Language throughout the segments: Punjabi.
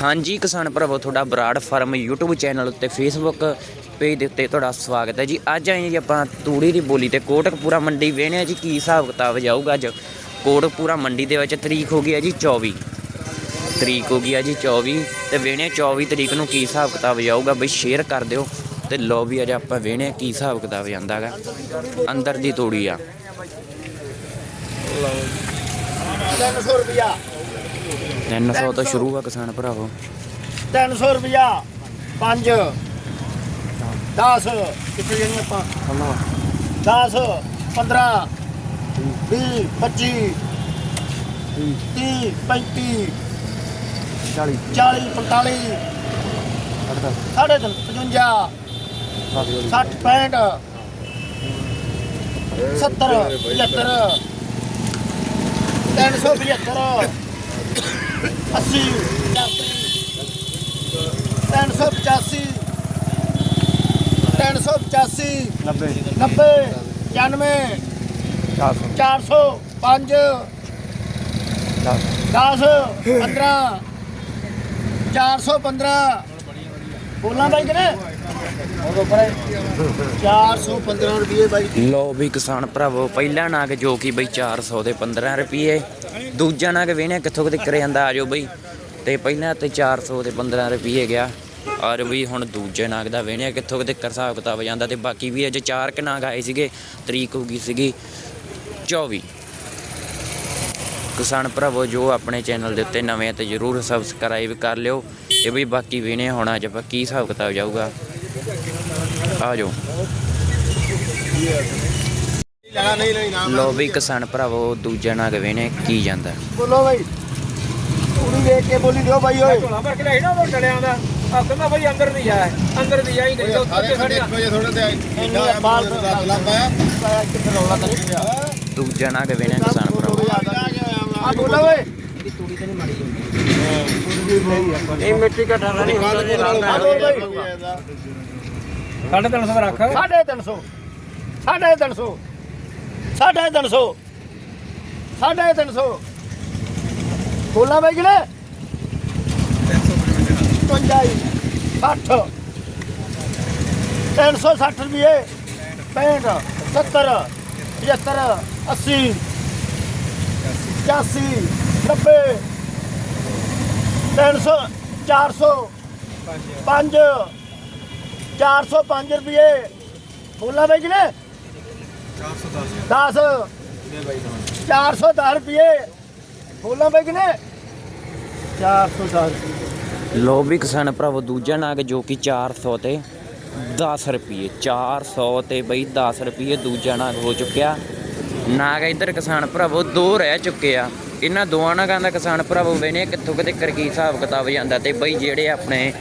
ਹਾਂਜੀ, ਕਿਸਾਨ ਭਰਾਵੋ, ਤੁਹਾਡਾ ਬਰਾੜ ਫਾਰਮ YouTube ਚੈਨਲ ਉੱਤੇ Facebook ਪੇਜ ਦੇ ਉੱਤੇ ਤੁਹਾਡਾ ਸਵਾਗਤ ਹੈ ਜੀ। ਅੱਜ ਆਏ ਜੀ ਆਪਾਂ ਤੂੜੀ ਦੀ ਬੋਲੀ ਤੇ ਕੋਟਕਪੂਰਾ ਮੰਡੀ ਵੇਹਣੇ ਜੀ ਕੀ ਹਿਸਾਬ ਕਿਤਾਬ ਜਾਊਗਾ ਅੱਜ। ਕੋਟਕਪੂਰਾ ਮੰਡੀ ਦੇ ਵਿੱਚ ਤਰੀਕ ਹੋ ਗਈ ਹੈ ਜੀ 24 ਤਰੀਕ ਹੋ ਗਈ ਹੈ ਜੀ 24 ਤੇ ਵੇਹਣੇ 24 ਤਰੀਕ ਨੂੰ ਕੀ ਹਿਸਾਬ ਕਿਤਾਬ ਜਾਊਗਾ। ਬਈ ਸ਼ੇਅਰ ਕਰ ਦਿਓ ਤੇ ਲੋ ਵੀ ਅੱਜ ਆਪਾਂ ਵੇਹਣੇ ਕੀ ਹਿਸਾਬ ਕਿਤਾਬ ਜਾਂਦਾ ਗਾ ਅੰਦਰ ਦੀ ਤੂੜੀ ਆ। 300 ਰੁਪਿਆ 300 ਤੋਂ ਸ਼ੁਰੂ ਆ ਕਿਸਾਨ ਭਰਾਵੋ। 300 ਰੁਪਿਆ 5 10 ਕਿੱਥੇ ਜਾਣੀ ਆਪਾਂ 10 15 20 25 30 35 40 40 45 ਸਾਢੇ ਤਿੰਨ 55 60 65 70 75 375 80 385 385 90 90 91 400 405 10 10 15 415 ਬੋਲਾਂ ਬਾਈ ਕਿਨੇ 415 ਰੁਪਏ ਬਾਈ। ਲੋ ਵੀ ਕਿਸਾਨ ਭਰਾਵੋ, ਪਹਿਲਾ ਨਾਗ ਜੋ ਕਿ ਬਈ 400 ਦੇ 15 ਰੁਪਏ। ਦੂਜਾ ਨਾਗ ਵੇਹਣਿਆ ਕਿੱਥੋਂ ਕਿਤੇ ਕਰੇ ਜਾਂਦਾ ਆਜੋ ਬਈ। ਤੇ ਪਹਿਲਾਂ ਤੇ 400 ਦੇ 15 ਰੁਪਏ ਗਿਆ। ਔਰ ਵੀ ਹੁਣ ਦੂਜੇ ਨਾਗ ਦਾ ਵੇਹਣਿਆ ਕਿੱਥੋਂ ਕਿਤੇ ਕਰ ਹਿਸਾਬ ਕਿਤਾਬ ਜਾਂਦਾ। ਤੇ ਬਾਕੀ ਵੀ ਅਜੇ ਚਾਰ ਕ ਨਾਗ ਆਏ ਸੀਗੇ, ਤਰੀਕ ਹੋ ਗਈ ਸੀਗੀ 24 ਕਿਸਾਨ ਭਰਾਵੋ, ਜੋ ਆਪਣੇ ਚੈਨਲ ਦੇ ਉੱਤੇ ਨਵੇਂ ਤੇ ਜਰੂਰ ਸਬਸਕ੍ਰਾਈਬ ਕਰ ਲਿਓ। ਇਹ ਵੀ ਬਾਕੀ ਵੇਹਣੇ ਹੁਣ ਅੱਜ ਆਪਾਂ ਕੀ ਹਿਸਾਬ ਕਿਤਾਬ ਜਾਊਗਾ। ਆ ਜਾਓ। ਵੀ ਕਿਸਾਨ ਭਰਾਵੋ ਦੂਜਾ ਨਾਗ ਵੇਨੇ ਕੀ ਜਾਂਦਾ? ਬੋਲੋ ਬਾਈ। ਉਹਨੂੰ ਦੇਖ ਕੇ ਬੋਲੀ ਦਿਓ ਬਾਈ ਓਏ। ਝੋਲਾ ਭਰ ਕੇ ਲੈ ਨਾ ਉਹ ਡਲਿਆਂ ਦਾ। ਆ ਕਹਿੰਦਾ ਬਾਈ ਅੰਦਰ ਨਹੀਂ ਜਾ ਅੰਦਰ ਨਹੀਂ ਜਾਈ ਨਹੀਂ ਉੱਥੇ ਖੜਿਆ ਥੋੜਾ ਤੇ ਇੰਨਾ ਬਾਲ ਦਾ ਲੰਬਾ ਆ ਕਿੱਥੇ ਰੌਲਾ ਲੱਗਿਆ ਦੂਜਾ ਨਾਗ ਵੇਨੇ ਕਿਸਾਨ ਭਰਾਵੋ? ਆ ਬੋਲੋ ਓਏ। ਤੂੜੀ ਤੇ ਨਹੀਂ ਮਾਰੀ ਜਾਂਦੀ ਨਹੀਂ ਮਿੱਟੀ ਘਟਾ ਨਹੀਂ ਹੁੰਦਾ 350 ਦਾ ਰੱਖ। 350 350 350 350 ਬੋਲਾਂ ਬਈ ਕਿਨੇ 55 60 360 ਰੁਪਏ 65 70 75 80 85 90 300 400 5 405 ਰੁਪਏ। ਬੋਲਾ ਬਾਈ ਕਿਨੇ? 410 410 ਰੁਪਏ। ਬੋਲਾ ਬਾਈ ਕਿਨੇ? 410 ਰੁਪਏ ਲੋ ਵੀ ਕਿਸਾਨ ਭਰਾਵੋ, ਦੂਜਾ ਨਾਗ ਜੋ ਕਿ 400 ਤੇ 10 ਰੁਪਏ 400 ਤੇ ਬਈ 10 ਰੁਪਏ ਦੂਜਾ ਨਾਗ ਹੋ ਚੁੱਕਿਆ। ਨਾਗ ਇੱਧਰ ਕਿਸਾਨ ਭਰਾਵੋ, ਦੋ ਰਹਿ ਚੁੱਕੇ ਆ। ਇਹਨਾਂ ਦੋਵਾਂ ਨਾਗਾਂ ਦਾ ਕਿਸਾਨ ਭਰਾਵੋ ਵੇਨੇ ਕਿੱਥੋਂ ਕਿਤੇ ਕਰ ਕੀ ਹਿਸਾਬ ਕਿਤਾਬ ਜਾਂਦਾ ਤੇ ਬਈ ਜਿਹੜੇ ਆਪਣੇ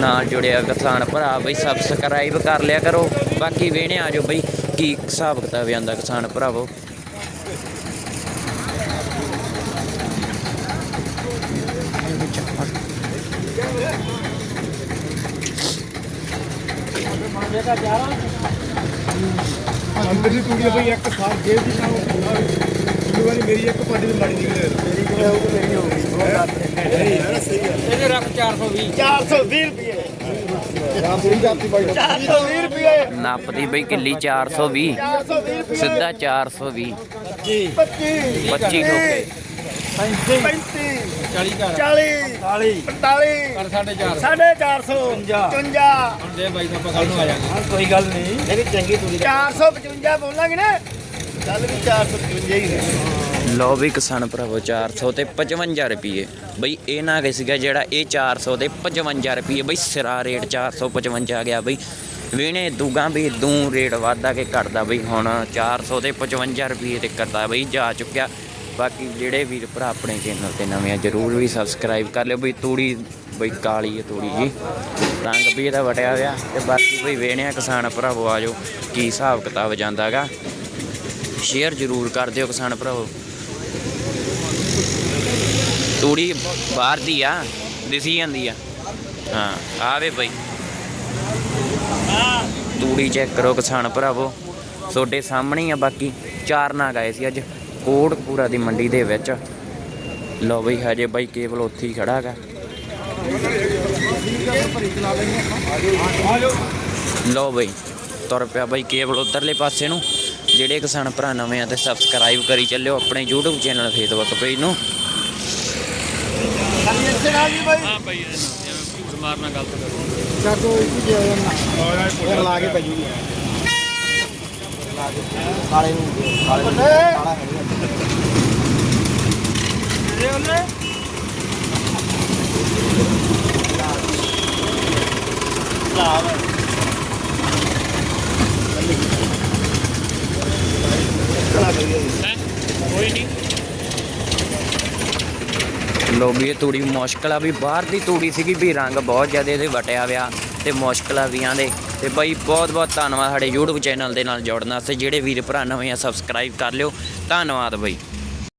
ਨਾਲ ਜੁੜਿਆ ਕਿਸਾਨ ਭਰਾ। ਬਈ ਸਬਸਕ੍ਰਾਈਬ ਕਰ ਲਿਆ ਕਰੋ। ਬਾਕੀ ਵੇਨੇ ਆ ਜਾਓ ਬਈ। ਕੀ ਹਿਸਾਬ ਕਿਤਾਬ ਜਾਂਦਾ ਕਿਸਾਨ ਭਰਾਵੋ? ਅੰਦਰ ਦੀ ਤੂੜੀ ਬਈ ਇੱਕ ਸਾਲ ਜੇਬ ਦੀ ਨਾਲ ਮੇਰੀ ਇੱਕ ਪਾਡੀ ਦੀ ਮਾੜੀ ਨਿਕਲੇ ਮੇਰੀ ਕੋਲ ਹੋਊਗੀ ਮੇਰੀ ਹੋਊਗੀ ਇਹਦੇ ਰੱਖ 420 420 ਰੁਪਏ ਰਾਮ ਪੂਰੀ ਜਾਤੀ ਬਾਈ 420 ਰੁਪਏ। ਨੱਪਦੀ ਬਈ ਕਿੱਲੀ 420 420 ਰੁਪਏ। ਸਿੱਧਾ 420 25 25 ਠੋਕੇ 35 40 ਘਰ। 40 40 45 ਕਰ ਸਾਢੇ 4 ਸਾਢੇ 400 55 ਹੁਣ ਦੇ ਬਾਈ ਦਾ ਆਪਾਂ ਕੱਲ ਨੂੰ ਆ ਜਾਾਂਗੇ ਕੋਈ ਗੱਲ ਨਹੀਂ। ਚੰਗੀ ਤੂੜੀ 455 ਬੋਲਾਂਗੇ ਨਾ। ਗੱਲ ਵੀ 455 ਹੀ ਹੈ। ਲਓ ਵੀ ਕਿਸਾਨ ਭਰਾਵੋ 400 ਤੇ 55 ਰੁਪਏ ਬਈ ਇਹ ਨਾ ਕਿ ਸੀਗਾ ਜਿਹੜਾ ਇਹ 400 ਤੇ 55 ਰੁਪਏ ਬਈ ਸਿਰਾ ਰੇਟ 455 ਆ ਗਿਆ। ਬਈ ਵੀਣੇ ਦੂਗਾ ਵੀ ਦੂ ਰੇਟ ਵਾਧਾ ਕੇ ਘਟਦਾ ਬਈ ਹੁਣ 400 ਤੇ 55 ਰੁਪਏ ਤੇ ਕਰਦਾ ਬਈ, ਜਾ ਚੁੱਕਿਆ। ਬਾਕੀ ਜਿਹੜੇ ਵੀਰ ਭਰਾ ਆਪਣੇ ਚੈਨਲ ਤੇ ਨਵੇਂ ਆ, ਜਰੂਰ ਵੀ ਸਬਸਕ੍ਰਾਈਬ ਕਰ ਲਿਓ। ਬਈ ਤੂੜੀ, ਬਈ ਕਾਲੀ ਹੈ ਤੂੜੀ ਜੀ। ਰੰਗ ਵੀ ਇਹਦਾ ਵਟਿਆ ਹੋਇਆ ਤੇ ਬਾਕੀ ਬਈ ਵੇਣਿਆ ਕਿਸਾਨ ਭਰਾਵੋ ਆਜੋ ਕੀ ਹਿਸਾਬ ਕਿਤਾਬ ਜਾਂਦਾਗਾ ਸ਼ੇਅਰ ਜਰੂਰ ਕਰ ਦਿਓ ਕਿਸਾਨ ਭਰਾਵੋ। ਤੂੜੀ ਬਾਹਰ ਦੀ ਆ, ਦਿਸੀ ਜਾਂਦੀ ਆ। ਹਾਂ ਆਵੇ ਬਈ। ਤੂੜੀ ਚੈੱਕ ਕਰੋ ਕਿਸਾਨ ਭਰਾਵੋ। ਤੁਹਾਡੇ ਸਾਹਮਣੇ ਹੀ ਆ, ਬਾਕੀ ਚਾਰ ਨਾ ਗਏ ਸੀ ਅੱਜ ਕੋਟਪੂਰਾ ਦੀ ਮੰਡੀ ਦੇ ਵਿੱਚ। ਲਓ ਬਈ, ਹਜੇ ਬਾਈ ਕੇਵਲ ਉੱਥੇ ਹੀ ਖੜਾ ਹੈਗਾ। ਲਓ ਬਈ, ਤੁਰ ਪਿਆ ਬਾਈ ਕੇਵਲ ਉਧਰਲੇ ਪਾਸੇ ਨੂੰ। ਜਿਹੜੇ ਕਿਸਾਨ ਭਰਾ ਨਵੇਂ ਆ ਤੇ ਸਬਸਕ੍ਰਾਈਬ ਕਰੀ ਚੱਲਿਓ ਆਪਣੇ YouTube ਚੈਨਲ Facebook ਪੇਜ ਨੂੰ। ਹਾਂ ਭਾਈ ਇਹਦੇ ਨਾਲ ਜਿਵੇਂ ਝੂਠ ਮਾਰਨਾ ਗਲਤ ਕਰੋ। ਚਾਕੋ ਇੱਕ ਦੇ ਜਾਣਾ ਉਹ ਲਾ ਕੇ ਪੈ ਜੂਗੀ। ਕਾਲੇ ਨੂੰ ਕਾਲੇ ਨੂੰ ਕਾਲਾ ਹੈ ਕੋਈ ਨਹੀਂ ਲੋ ਵੀ ਇਹ ਤੂੜੀ ਮੁਸ਼ਕਲ ਆ ਵੀ ਬਾਹਰ ਦੀ ਤੂੜੀ ਸੀਗੀ ਵੀ ਰੰਗ ਬਹੁਤ ਜ਼ਿਆਦਾ ਇਹਦੇ ਵਟਿਆ ਵਿਆ ਤੇ ਮੁਸ਼ਕਲਾਂ ਵੀ ਆਂਦੇ ਤੇ ਬਾਈ ਬਹੁਤ ਬਹੁਤ ਧੰਨਵਾਦ ਸਾਡੇ YouTube ਚੈਨਲ ਦੇ ਨਾਲ ਜੋੜਨ ਵਾਸਤੇ। ਜਿਹੜੇ ਵੀਰ ਭਰਾ ਨਵੇਂ ਆ ਸਬਸਕ੍ਰਾਈਬ ਕਰ ਲਿਓ। ਧੰਨਵਾਦ ਬਾਈ।